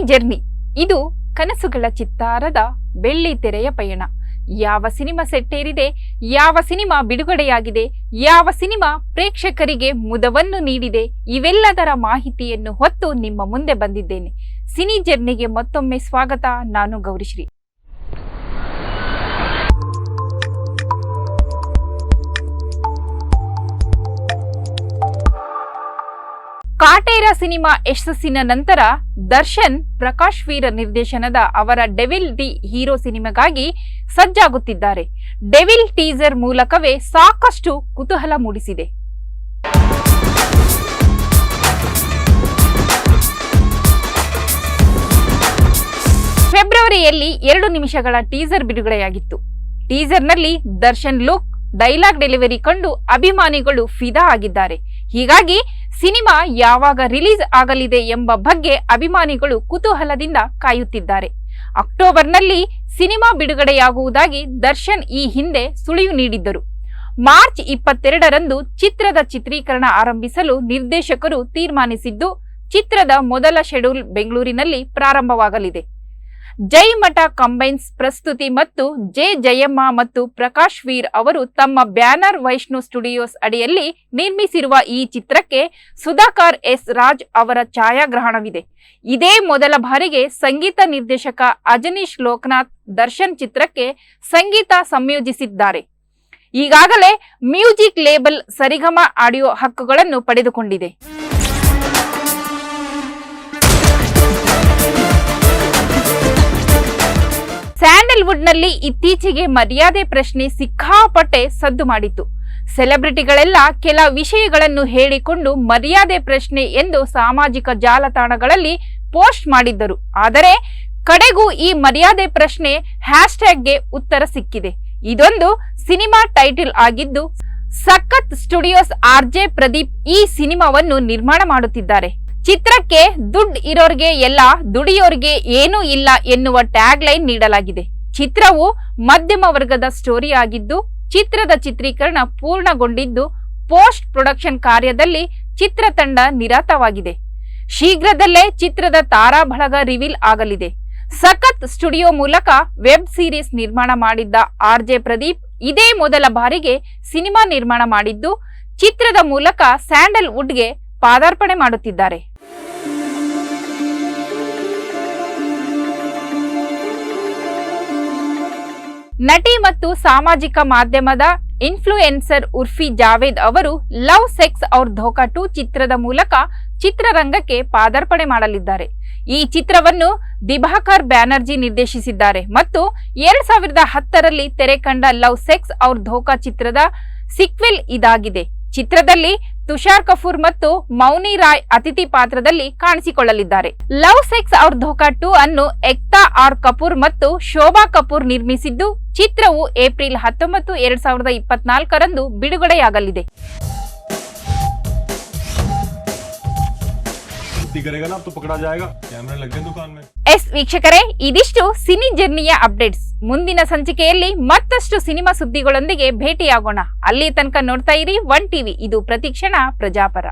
Journey. ಇದು ಕನಸುಗಳ ಚಿತ್ತಾರದ ಬೆಳ್ಳಿ ತೆರೆಯ ಪಯಣ. ಯಾವ ಸಿನಿಮಾ ಸೆಟ್ಟೇರಿದೆ ಯಾವ ಸಿನಿಮಾ ಬಿಡುಗಡೆಯಾಗಿದೆ, ಯಾವ ಸಿನಿಮಾ ಪ್ರೇಕ್ಷಕರಿಗೆ ಮುದವನ್ನು ನೀಡಿದೆ, ಇವೆಲ್ಲದರ ಮಾಹಿತಿಯನ್ನು ಹೊತ್ತು ನಿಮ್ಮ ಮುಂದೆ ಬಂದಿದ್ದೇನೆ. ಸಿನಿ ಜರ್ನಿಗೆ ಮತ್ತೊಮ್ಮೆ ಸ್ವಾಗತ. ನಾನು ಗೌರಿಶ್ರೀ. ಕಾಟೇರ ಸಿನಿಮಾ ಯಶಸ್ಸಿನ ನಂತರ ದರ್ಶನ್ ಪ್ರಕಾಶ್ ವೀರ ನಿರ್ದೇಶನದ ಅವರ ಡೆವಿಲ್ ದಿ ಹೀರೋ ಸಿನಿಮಾಗಾಗಿ ಸಜ್ಜಾಗುತ್ತಿದ್ದಾರೆ. ಡೆವಿಲ್ ಟೀಸರ್ ಮೂಲಕವೇ ಸಾಕಷ್ಟು ಕುತೂಹಲ ಮೂಡಿಸಿದೆ. ಫೆಬ್ರವರಿಯಲ್ಲಿ ಎರಡು ನಿಮಿಷಗಳ ಟೀಸರ್ ಬಿಡುಗಡೆಯಾಗಿತ್ತು. ಟೀಸರ್ನಲ್ಲಿ ದರ್ಶನ್ ಲುಕ್, ಡೈಲಾಗ್ ಡೆಲಿವರಿ ಕಂಡು ಅಭಿಮಾನಿಗಳು ಫಿದಾ ಆಗಿದ್ದಾರೆ. ಹೀಗಾಗಿ ಸಿನಿಮಾ ಯಾವಾಗ ರಿಲೀಸ್ ಆಗಲಿದೆ ಎಂಬ ಬಗ್ಗೆ ಅಭಿಮಾನಿಗಳು ಕುತೂಹಲದಿಂದ ಕಾಯುತ್ತಿದ್ದಾರೆ. ಅಕ್ಟೋಬರ್ನಲ್ಲಿ ಸಿನಿಮಾ ಬಿಡುಗಡೆಯಾಗುವುದಾಗಿ ದರ್ಶನ್ ಈ ಹಿಂದೆ ಸುಳಿವು ನೀಡಿದ್ದರು. ಮಾರ್ಚ್ ಇಪ್ಪತ್ತೆರಡರಂದು ಚಿತ್ರದ ಚಿತ್ರೀಕರಣ ಆರಂಭಿಸಲು ನಿರ್ದೇಶಕರು ತೀರ್ಮಾನಿಸಿದ್ದು, ಚಿತ್ರದ ಮೊದಲ ಶೆಡ್ಯೂಲ್ ಬೆಂಗಳೂರಿನಲ್ಲಿ ಪ್ರಾರಂಭವಾಗಲಿದೆ. ಜೈ ಮಠ ಕಂಬೈನ್ಸ್ ಪ್ರಸ್ತುತಿ ಮತ್ತು ಜೆ ಜಯಮ್ಮ ಮತ್ತು ಪ್ರಕಾಶ್ ವೀರ್ ಅವರು ತಮ್ಮ ಬ್ಯಾನರ್ ವೈಷ್ಣು ಸ್ಟುಡಿಯೋಸ್ ಅಡಿಯಲ್ಲಿ ನಿರ್ಮಿಸಿರುವ ಈ ಚಿತ್ರಕ್ಕೆ ಸುಧಾಕರ್ ಎಸ್ ರಾಜ್ ಅವರ ಛಾಯಾಗ್ರಹಣವಿದೆ. ಇದೇ ಮೊದಲ ಬಾರಿಗೆ ಸಂಗೀತ ನಿರ್ದೇಶಕ ಅಜನೀಶ್ ಲೋಕನಾಥ್ ದರ್ಶನ್ ಚಿತ್ರಕ್ಕೆ ಸಂಗೀತ ಸಂಯೋಜಿಸಿದ್ದಾರೆ. ಈಗಾಗಲೇ ಮ್ಯೂಸಿಕ್ ಲೇಬಲ್ ಸರಿಗಮ ಆಡಿಯೋ ಹಕ್ಕುಗಳನ್ನು ಪಡೆದುಕೊಂಡಿದೆ. ಸ್ಯಾಂಡಲ್ವುಡ್ನಲ್ಲಿ ಇತ್ತೀಚೆಗೆ ಮರ್ಯಾದೆ ಪ್ರಶ್ನೆ ಸಿಕ್ಕಾಪಟ್ಟೆ ಸದ್ದು ಮಾಡಿತ್ತು. ಸೆಲೆಬ್ರಿಟಿಗಳೆಲ್ಲ ಕೆಲ ವಿಷಯಗಳನ್ನು ಹೇಳಿಕೊಂಡು ಮರ್ಯಾದೆ ಪ್ರಶ್ನೆ ಎಂದು ಸಾಮಾಜಿಕ ಜಾಲತಾಣಗಳಲ್ಲಿ ಪೋಸ್ಟ್ ಮಾಡಿದ್ದರು. ಆದರೆ ಕಡೆಗೂ ಈ ಮರ್ಯಾದೆ ಪ್ರಶ್ನೆ ಹ್ಯಾಶ್ಟ್ಯಾಗ್ಗೆ ಉತ್ತರ ಸಿಕ್ಕಿದೆ. ಇದೊಂದು ಸಿನಿಮಾ ಟೈಟಲ್ ಆಗಿದ್ದು, ಸಖತ್ ಸ್ಟುಡಿಯೋಸ್ ಆರ್ ಜೆ ಪ್ರದೀಪ್ ಈ ಸಿನಿಮಾವನ್ನು ನಿರ್ಮಾಣ ಮಾಡುತ್ತಿದ್ದಾರೆ. ಚಿತ್ರಕ್ಕೆ ದುಡ್ಡು ಇರೋರ್ಗೆ ಎಲ್ಲ ದುಡಿಯೋರ್ಗೆ ಏನೂ ಇಲ್ಲ ಎನ್ನುವ ಟ್ಯಾಗ್ ಲೈನ್ ನೀಡಲಾಗಿದೆ. ಚಿತ್ರವು ಮಧ್ಯಮ ವರ್ಗದ ಸ್ಟೋರಿ ಆಗಿದ್ದು, ಚಿತ್ರದ ಚಿತ್ರೀಕರಣ ಪೂರ್ಣಗೊಂಡಿದ್ದು ಪೋಸ್ಟ್ ಪ್ರೊಡಕ್ಷನ್ ಕಾರ್ಯದಲ್ಲಿ ಚಿತ್ರತಂಡ ನಿರತವಾಗಿದೆ. ಶೀಘ್ರದಲ್ಲೇ ಚಿತ್ರದ ತಾರಾ ಬಳಗ ರಿವೀಲ್ ಆಗಲಿದೆ. ಸಖತ್ ಸ್ಟುಡಿಯೋ ಮೂಲಕ ವೆಬ್ ಸೀರೀಸ್ ನಿರ್ಮಾಣ ಮಾಡಿದ್ದ ಆರ್ ಜೆ ಪ್ರದೀಪ್ ಇದೇ ಮೊದಲ ಬಾರಿಗೆ ಸಿನಿಮಾ ನಿರ್ಮಾಣ ಮಾಡಿದ್ದು, ಚಿತ್ರದ ಮೂಲಕ ಸ್ಯಾಂಡಲ್ ವುಡ್ಗೆ ಪಾದಾರ್ಪಣೆ ಮಾಡುತ್ತಿದ್ದಾರೆ. ನಟಿ ಮತ್ತು ಸಾಮಾಜಿಕ ಮಾಧ್ಯಮದ ಇನ್ಫ್ಲೂಯೆನ್ಸರ್ ಉರ್ಫಿ ಜಾವೇದ್ ಅವರು love sex Aur Dhokha two ಚಿತ್ರದ ಮೂಲಕ ಚಿತ್ರರಂಗಕ್ಕೆ ಪಾದಾರ್ಪಣೆ ಮಾಡಲಿದ್ದಾರೆ. ಈ ಚಿತ್ರವನ್ನು ದಿಭಾಕರ್ ಬ್ಯಾನರ್ಜಿ ನಿರ್ದೇಶಿಸಿದ್ದಾರೆ ಮತ್ತು ಎರಡ್ ಸಾವಿರದ ಹತ್ತರಲ್ಲಿ ತೆರೆ ಕಂಡ ಲವ್ ಸೆಕ್ಸ್ ಔರ್ ಧೋಕಾ ಚಿತ್ರದ ಸಿಕ್ವೆಲ್ ಇದಾಗಿದೆ. ಚಿತ್ರದಲ್ಲಿ ತುಷಾರ್ ಕಪೂರ್ ಮತ್ತು ಮೌನಿ ರಾಯ್ ಅತಿಥಿ ಪಾತ್ರದಲ್ಲಿ ಕಾಣಿಸಿಕೊಳ್ಳಲಿದ್ದಾರೆ. Love, sex Aur Dhokha two ಅನ್ನು ಎಕ್ತಾ ಆರ್ ಕಪೂರ್ ಮತ್ತು ಶೋಭಾ ಕಪೂರ್ ನಿರ್ಮಿಸಿದ್ದು ಚಿತ್ರವು ಏಪ್ರಿಲ್ ಹತ್ತೊಂಬತ್ತು, ಎರಡ್ ಸಾವಿರದ ಇಪ್ಪತ್ನಾಲ್ಕರಂದು ಬಿಡುಗಡೆಯಾಗಲಿದೆ. ಗಲ್ತಿ ಕರೆಗಲ್ಲ ಅಪ್ಪ ಪಕಡಾ ಜಾಯೇಗಾ ಕ್ಯಾಮೆರಾ ಲಗ್ಗೆ ದುಕಾನ್ ಮೇ ಎಸ್ ವೀಕ್ಷಕರೇ ಇದಿಷ್ಟು ಸಿನಿ ಜರ್ನಿಯ ಅಪ್ಡೇಟ್ಸ್. ಮುಂದಿನ ಸಂಚಿಕೆಯಲ್ಲಿ ಮತ್ತಷ್ಟು ಸಿನಿಮಾ ಸುದ್ದಿಗಳೊಂದಿಗೆ ಭೇಟಿಯಾಗೋಣ. ಅಲ್ಲಿ ತನಕ ನೋಡ್ತಾ ಇರಿ, ಒನ್ ಟಿವಿ. ಇದು ಪ್ರತಿಕ್ಷಣ ಪ್ರಜಾಪರ.